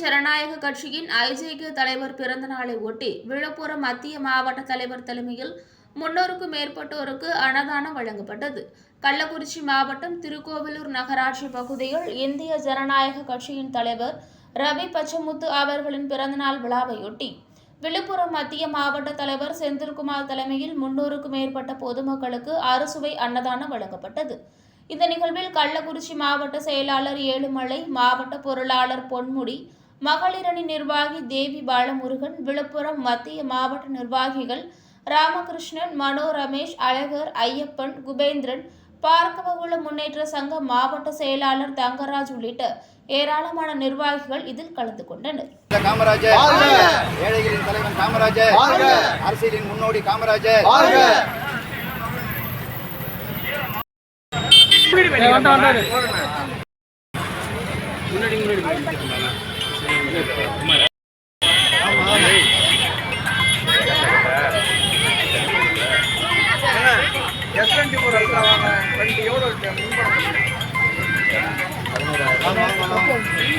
ஜனநாயக கட்சியின் ஐஜேகே தலைவர் பிறந்த நாளை ஒட்டி விழுப்புரம் மத்திய மாவட்ட தலைவர் தலைமையில் முன்னூறுக்கும் மேற்பட்டோருக்கு அன்னதானம் வழங்கப்பட்டது. கள்ளக்குறிச்சி மாவட்டம் திருக்கோவிலூர் நகராட்சி பகுதியில் இந்திய ஜனநாயக கட்சியின் தலைவர் ரவி பச்சமுத்து அவர்களின் பிறந்தநாள் விழாவையொட்டி விழுப்புரம் மத்திய மாவட்ட தலைவர் செந்தில்குமார் தலைமையில் முன்னூறுக்கும் மேற்பட்ட பொதுமக்களுக்கு அறுசுவை அன்னதானம் வழங்கப்பட்டது. இந்த நிகழ்வில் கள்ளக்குறிச்சி மாவட்ட செயலாளர் ஏழுமலை மாவட்ட பொருளாளர் பொன்முடி மகளிரணி நிர்வாகி தேவி பாலமுருகன் விழுப்புரம் மத்திய மாவட்ட நிர்வாகிகள் ராமகிருஷ்ணன் மனோ ரமேஷ் அழகர் ஐயப்பன் குபேந்திரன் பார்க்கவகுள முன்னேற்ற சங்க மாவட்ட செயலாளர் தங்கராஜ் உள்ளிட்ட ஏராளமான நிர்வாகிகள் இதில் கலந்து கொண்டனர். காமராஜர்! ஏழைகளின் தலைவன் காமராஜர்! அரசியலின் முன்னோடி காமராஜர்.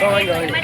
வாங்க வாங்க